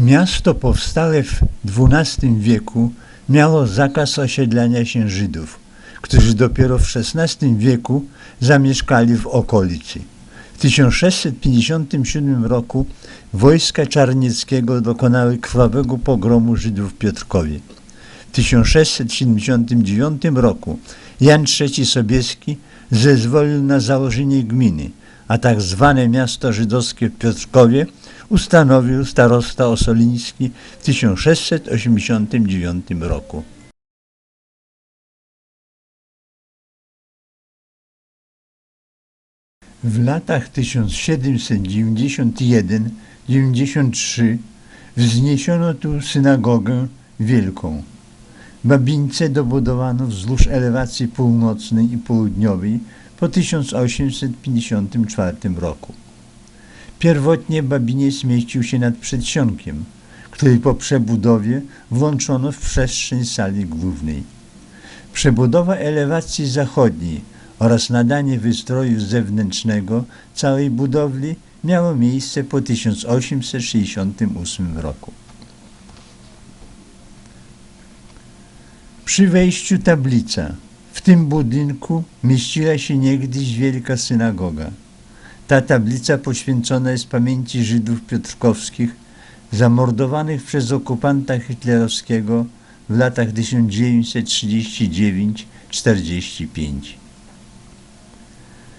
Miasto powstałe w XII wieku miało zakaz osiedlania się Żydów, którzy dopiero w XVI wieku zamieszkali w okolicy. W 1657 roku wojska Czarnieckiego dokonały krwawego pogromu Żydów w Piotrkowie. W 1679 roku Jan III Sobieski zezwolił na założenie gminy, a tak zwane miasto żydowskie w Piotrkowie ustanowił starosta Osoliński w 1689 roku. W latach 1791-93 wzniesiono tu synagogę wielką. Babince dobudowano wzdłuż elewacji północnej i południowej po 1854 roku. Pierwotnie babiniec mieścił się nad przedsionkiem, który po przebudowie włączono w przestrzeń sali głównej. Przebudowa elewacji zachodniej oraz nadanie wystroju zewnętrznego całej budowli miało miejsce po 1868 roku. Przy wejściu tablica. W tym budynku mieściła się niegdyś wielka synagoga. Ta tablica poświęcona jest pamięci Żydów piotrkowskich zamordowanych przez okupanta hitlerowskiego w latach 1939-45.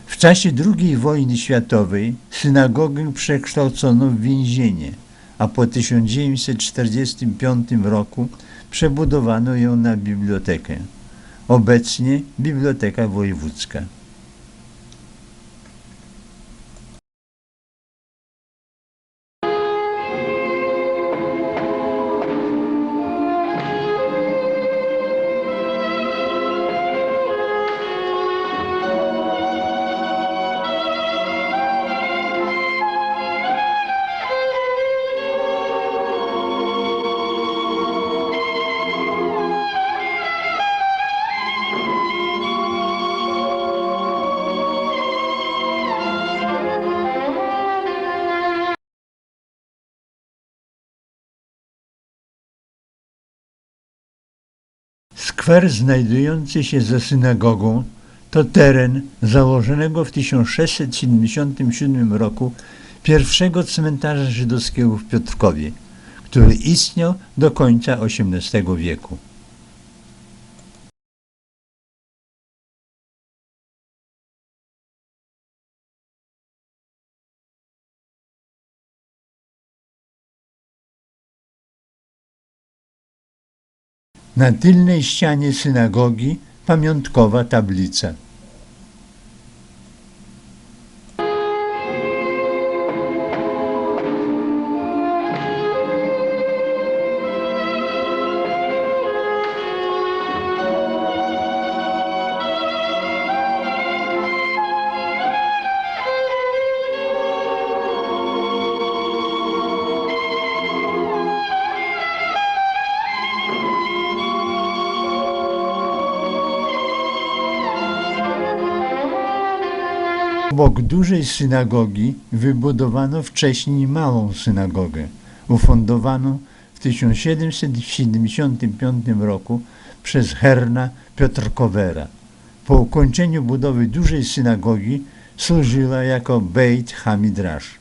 W czasie II wojny światowej synagogę przekształcono w więzienie, a po 1945 roku przebudowano ją na bibliotekę. Obecnie Biblioteka Wojewódzka. Skwer znajdujący się za synagogą to teren założonego w 1677 roku pierwszego cmentarza żydowskiego w Piotrkowie, który istniał do końca XVIII wieku. Na tylnej ścianie synagogi pamiątkowa tablica. Obok dużej synagogi wybudowano wcześniej małą synagogę, ufundowaną w 1775 roku przez Herna Piotrkowera. Po ukończeniu budowy dużej synagogi służyła jako Beit Hamidrash.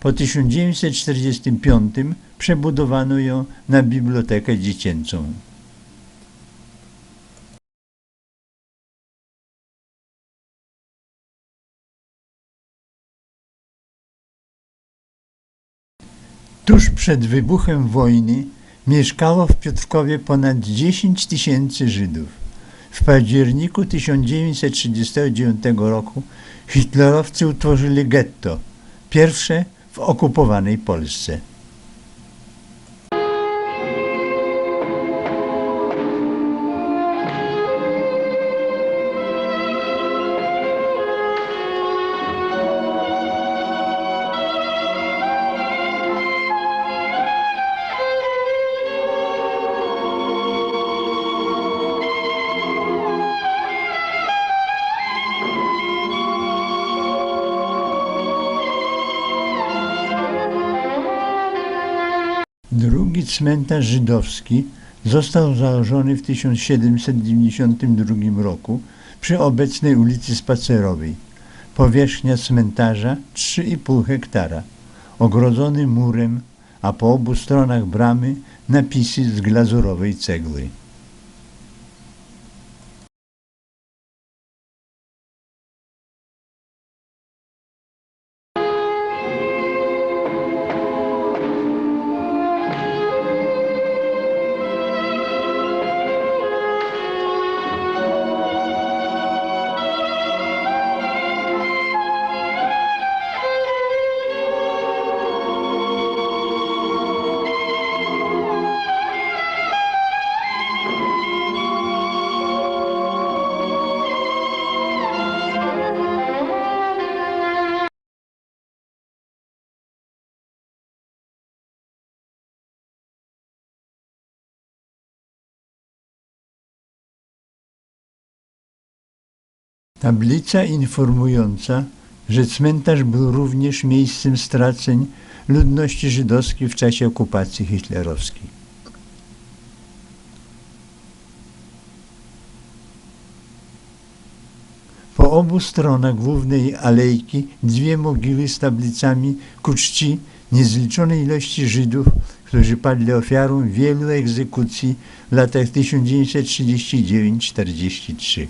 Po 1945 przebudowano ją na bibliotekę dziecięcą. Tuż przed wybuchem wojny mieszkało w Piotrkowie ponad 10 tysięcy Żydów. W październiku 1939 roku hitlerowcy utworzyli getto, pierwsze w okupowanej Polsce. Cmentarz żydowski został założony w 1792 roku przy obecnej ulicy Spacerowej. Powierzchnia cmentarza 3,5 hektara, ogrodzony murem, a po obu stronach bramy napisy z glazurowej cegły. Tablica informująca, że cmentarz był również miejscem straceń ludności żydowskiej w czasie okupacji hitlerowskiej. Po obu stronach głównej alejki dwie mogiły z tablicami ku czci niezliczonej ilości Żydów, którzy padli ofiarą wielu egzekucji w latach 1939-43.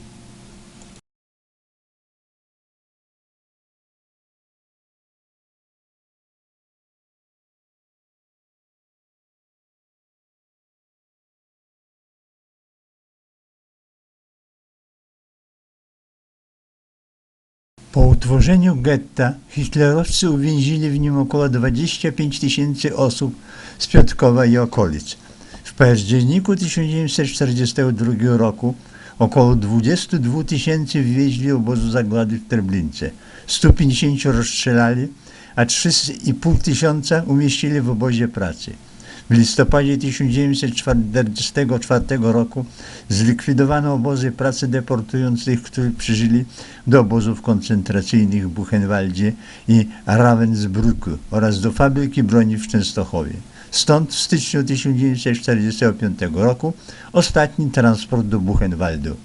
Utworzeniu getta hitlerowcy uwięzili w nim około 25 tysięcy osób z Piotrkowa i okolic. W październiku 1942 roku około 22 tysięcy wywieźli obozu zagłady w Treblince, 150 rozstrzelali, a 3,5 tysiąca umieścili w obozie pracy. W listopadzie 1944 roku zlikwidowano obozy pracy deportujących, którzy przyżyli do obozów koncentracyjnych w Buchenwaldzie i Ravensbrücku oraz do fabryki broni w Częstochowie. Stąd w styczniu 1945 roku ostatni transport do Buchenwaldu.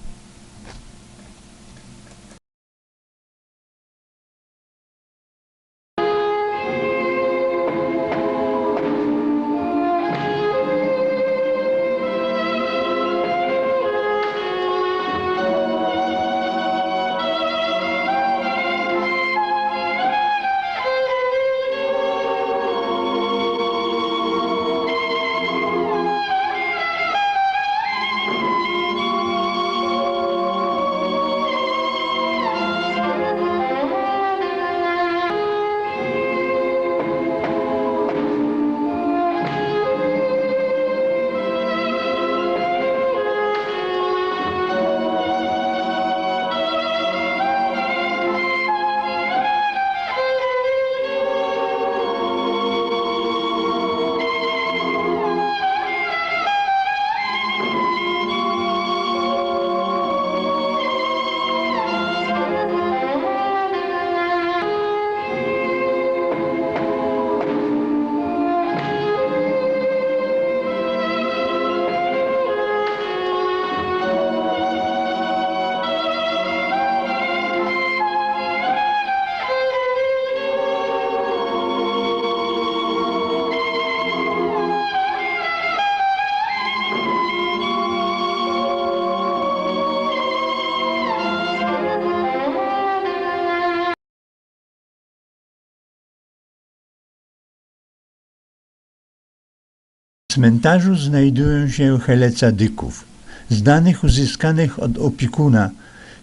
Cmentarzu znajdują się helecadyków. Z danych uzyskanych od opiekuna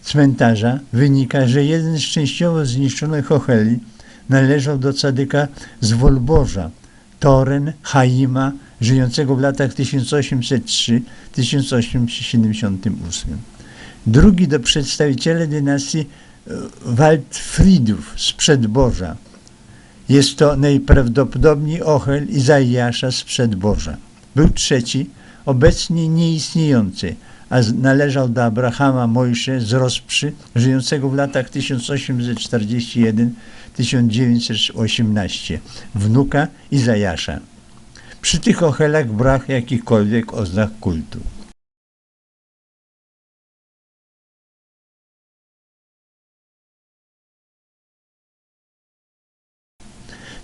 cmentarza wynika, że jeden z częściowo zniszczonych ocheli należał do cadyka z Wolborza, Toren Chaima, żyjącego w latach 1803-1878. Drugi do przedstawiciela dynastii e, Waldfriedów z Przedborza. Jest to najprawdopodobniej Ochel Izajasza z Przedborza. Był trzeci, obecnie nieistniejący, a należał do Abrahama Mojsze z Rosprzy, żyjącego w latach 1841-1918, wnuka Izajasza. Przy tych ochelach brak jakichkolwiek oznak kultu.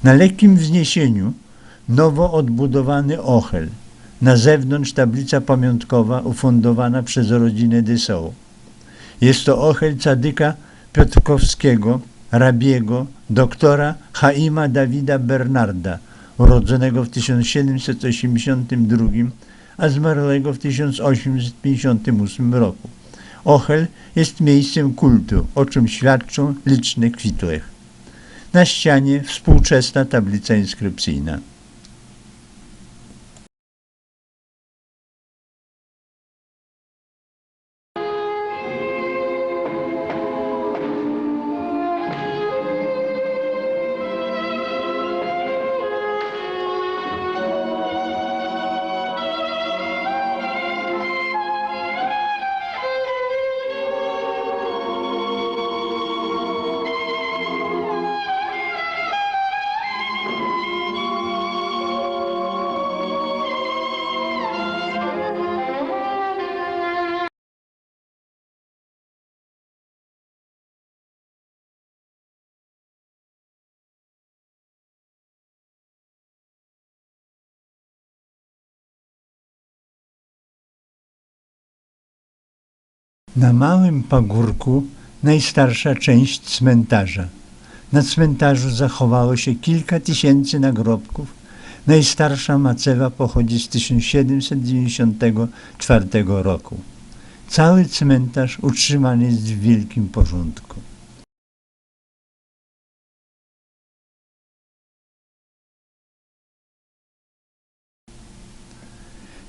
Na lekkim wzniesieniu nowo odbudowany ochel. Na zewnątrz tablica pamiątkowa ufundowana przez rodzinę Dessau. Jest to ochel cadyka Piotrkowskiego, rabiego, doktora Chaima Dawida Bernarda, urodzonego w 1782, a zmarłego w 1858 roku. Ochel jest miejscem kultu, o czym świadczą liczne kwitłech. Na ścianie współczesna tablica inskrypcyjna. Na małym pagórku najstarsza część cmentarza. Na cmentarzu zachowało się kilka tysięcy nagrobków. Najstarsza macewa pochodzi z 1794 roku. Cały cmentarz utrzymany jest w wielkim porządku.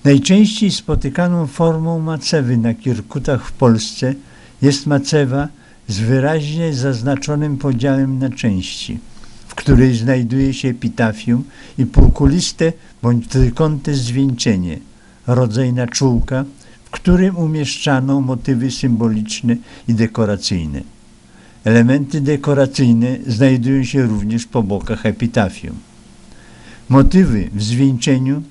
Najczęściej spotykaną formą macewy na Kirkutach w Polsce jest macewa z wyraźnie zaznaczonym podziałem na części, w której znajduje się epitafium i półkuliste bądź trójkątne zwieńczenie, rodzaj naczółka, w którym umieszczano motywy symboliczne i dekoracyjne. Elementy dekoracyjne znajdują się również po bokach epitafium. Motywy w zwieńczeniu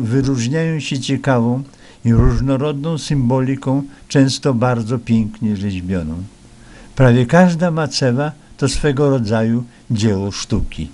wyróżniają się ciekawą i różnorodną symboliką, często bardzo pięknie rzeźbioną. Prawie każda macewa to swego rodzaju dzieło sztuki.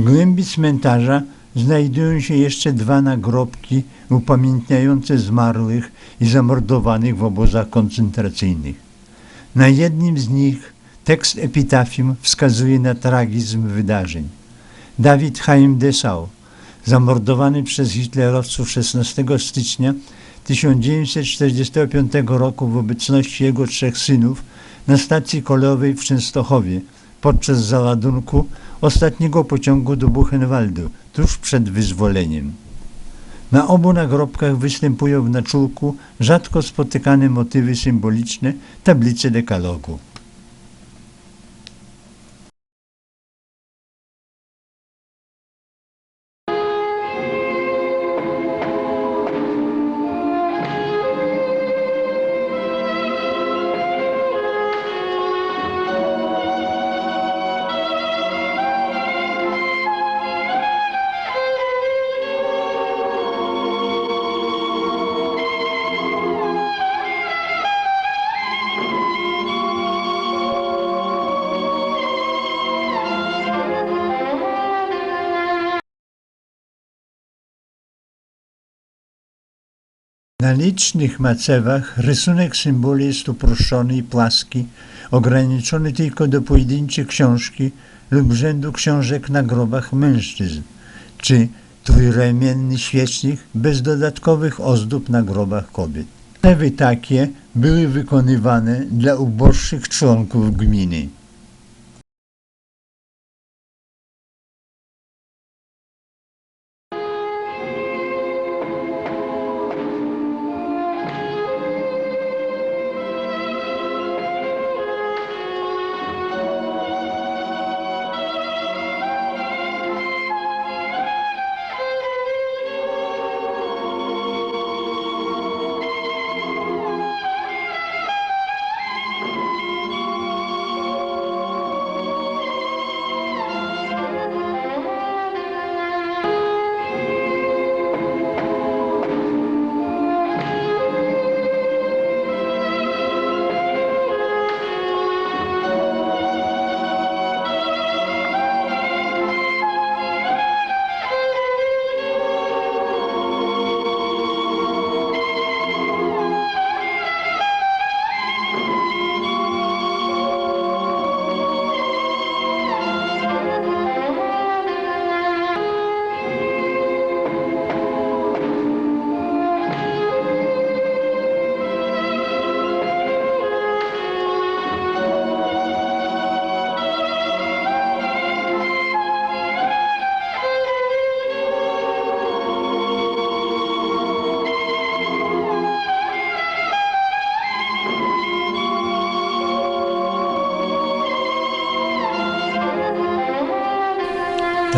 Głębi cmentarza znajdują się jeszcze dwa nagrobki upamiętniające zmarłych i zamordowanych w obozach koncentracyjnych. Na jednym z nich tekst epitafium wskazuje na tragizm wydarzeń. Dawid Chaim Dessau, zamordowany przez hitlerowców 16 stycznia 1945 roku w obecności jego trzech synów na stacji kolejowej w Częstochowie podczas załadunku ostatniego pociągu do Buchenwaldu tuż przed wyzwoleniem. Na obu nagrobkach występują w naczulku rzadko spotykane motywy symboliczne tablicy dekalogu. Na licznych macewach rysunek symboli jest uproszczony i płaski, ograniczony tylko do pojedynczej książki lub rzędu książek na grobach mężczyzn, czy trójramienny świecznik bez dodatkowych ozdób na grobach kobiet. Macewy takie były wykonywane dla uboższych członków gminy.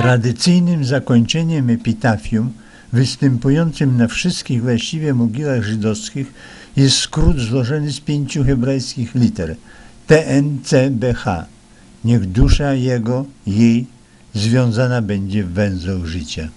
Tradycyjnym zakończeniem epitafium, występującym na wszystkich właściwie mogiłach żydowskich, jest skrót złożony z pięciu hebrajskich liter TNCBH. Niech dusza jego, jej, związana będzie w węzeł życia.